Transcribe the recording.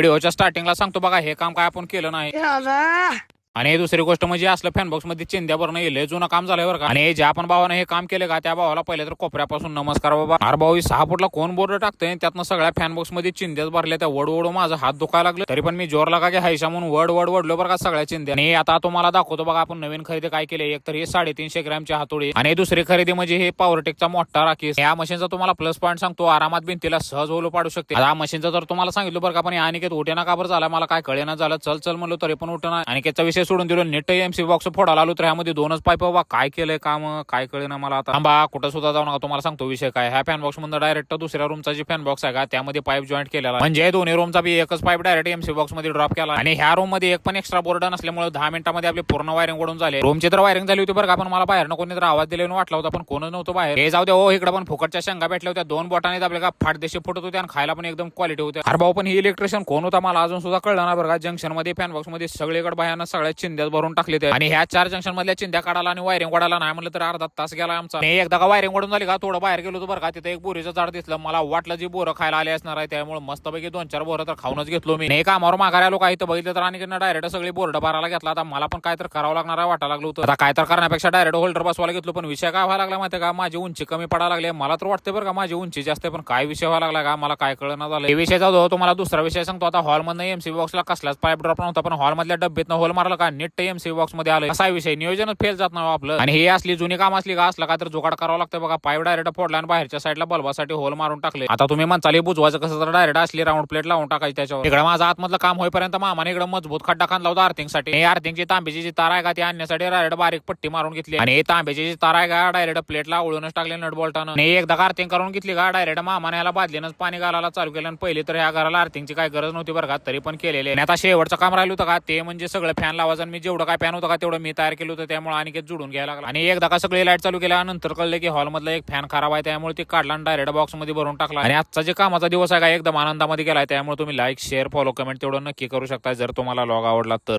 व्हिडिओच्या स्टार्टिंगला सांगतो बघा हे काम काय आपण केलं नाही. आणि दुसरी गोष्ट म्हणजे असलं फॅनबॉक्समध्ये चिंध्या भरणं येईल जुनं काम झालंय बरं का. आणि ज्या आपण भावानं हे काम केलं का त्या भावाला पहिले तर कोपऱ्यापासून नमस्कार बाबा. अरे भाऊ सहा फुटला कोण बोर्ड टाकतंय? त्यातनं सगळ्या फॅनबॉक्समध्ये चिंध्याच भरल्या त्या वड वडू माझा हात दुखायला लागलं. तरी पण मी जोर लागा की हायशा म्हणून वड वड वडलो बरं का सगळ्या चिंध्या. आणि आता तुम्हाला दाखवतो बघा आपण नवीन खरेदी काय केले. एक तर हे साडेतीनशे ग्रॅमची हातोडी. आणि दुसरी खरेदी म्हणजे हे पॉवरटेकचा मोठा राखीस. या मशीनचा तुम्हाला प्लस पॉईंट सांगतो आरामात भिंतीला सहज ओलो पाडू शकते. आता मशीनचा तर तुम्हाला सांगितलं बरं का पण अनिकेत उठे ना का बरं झाला? मला काय कळेना झालं. चल चल म्हणलो तरी पण उठेना अनिकेतचा विषय सोडून दिलो. नेट एमसी बॉक्स फोडायला आलो तर ह्यामध्ये दोनच पाईप बाबा काय केलंय काम काय कळेना मला आता. थांबा कुठं सुद्धा जाऊ नका तुम्हाला सांगतो विषय काय. ह्या फॅन बॉक्समध्ये डायरेक्ट दुसऱ्या रूमचा जी फॅन बॉक्स आहे का त्यामध्ये पाईप जॉईंट केलेला म्हणजे दोन्ही रूमचा बी एकच पाईप डायरेक्ट एमसी बॉक्समध्ये ड्रॉप केला. आणि ह्या रूममध्ये एक पण एक्स्ट्रा बोर्ड नसल्यामुळे दहा मिनिटांमध्ये आपली पूर्ण वायरिंग ओढून झाले. रूमची तर वायरिंग झाली होती बरं का पण मला बाहेर कोणी तर आवाज दिले वाटला होता पण कोण नव्हतं बाहेर. हे जाऊ दे हो इकडे पण फुकटच्या शेंगा भेटल्या होत्या. दोन बोटाने आपल्या का फाटदेशी फुटत होते आणि खायला पण एकदम क्वालिटी होते हर भाऊ पण ही इलेक्ट्रिशियन कोण होता मला अजून सुद्धा कळलं ना बरं का. जंक्शनमध्ये फॅन बॉक्समध्ये सगळीकडे बाहेर सगळ्या चिंध्यात भरून टाकले ते. आणि ह्या चार जंक्शन मधल्या चिंध्या काढायला आणि वायरिंग वाढायला नाही म्हणलं तर अर्धा तास गेला आमचा. एकदा का वायरिंग वाढून झाली का थोडं बाहेर गेलो बरं का तिथे एक बोरीचं झाड दिसलं. मला वाटलं जी बोरं खायला आले असणार आहे त्यामुळे मस्तपैकी दोन चार बोरं तर खाऊनच घेतलो मी. नाही कामावर माघार आलो काही तर बघितलं तर आणि डायरेक्ट सगळी बोर्ड भरायला घेतला. आता मला पण काय तर करावं लागणार आहे वाटायला लागलं होतं. आता काय तर करण्यापेक्षा डायरेक्ट होल्डर बसवायला घेतलो पण विषय काय व्हायला लागला माहिती का? माझी उंची कमी पडायला लागली. मला तर वाटते बरं का माझी उंची जास्त आहे पण काय विषय व्हायला लागला का? मला काय कळणार झालं हे विषय जाऊ तुम्हाला दुसरा विषय सांगतो. आता हॉल मधनं एमसी बॉक्सला कसलाच पाईप ड्रॉप नव्हता पण हॉल मधल्या डब्बेतनं होल मारला का नेट एमसी बॉक्समध्ये आलं असा विषय नियोजनच फेल जात नाही हो आपलं. आणि हे असली जुनी काम असली का असलं का तर जुगाड करावं लागतं बघा. पाईप डायरेक्ट फोडला आणि बाहेरच्या साईडला बल्बासाठी होल मारून टाकले. आता तुम्ही म्हणताली बुजवायचं कसं? तर डायरेक्ट असली राऊंड प्लेट लावून टाकायची त्याच्यावर. इकडे माझं आतमधलं काम होईपर्यंत मामाने इकडे मजबूत खड्डा खांदला होता आर्थिंग हे आर्थिंगची तांब्याची जी तार आहे का ती आणण्यासाठी डायरेक्ट बारीक पट्टी मारून घेतली आणि हे तांब्याची जी तार आहे का डायरेक्ट प्लेटला ओळूनच टाकले नट बोलताना. आणि एकदा आर्थिंग करून घेतली का डायरेक्ट मामाने याला बादलीनच पाणी घालायला चालू केलं. आणि पहिले तर ह्या घराला आर्थिंगची काय गरज नव्हती बरं का तरी पण केलेले आणि आता शेवटचं काम राहिलं होतं का ते म्हणजे सगळं फॅन लावा आणि मी जेवढं काय फॅन होतं का तेवढं मी तयार केलं होतं त्यामुळे आणि जोडून घ्यायला लागला. आणि एकदा का सगळी लाइट चालू केल्यानंतर कळलं की हॉलमधला एक फॅन खराब आहे त्यामुळे ते काढला आणि डायरेक्ट बॉक्समध्ये भरून टाकला. आणि आजचा जे कामाचा दिवस आहे का एकदम आनंदामध्ये गेला आहे त्यामुळे तुम्ही लाईक शेअर फॉलो कमेंट तेवढं नक्की करू शकता. जर तुम्हाला लॉग आवडला तर.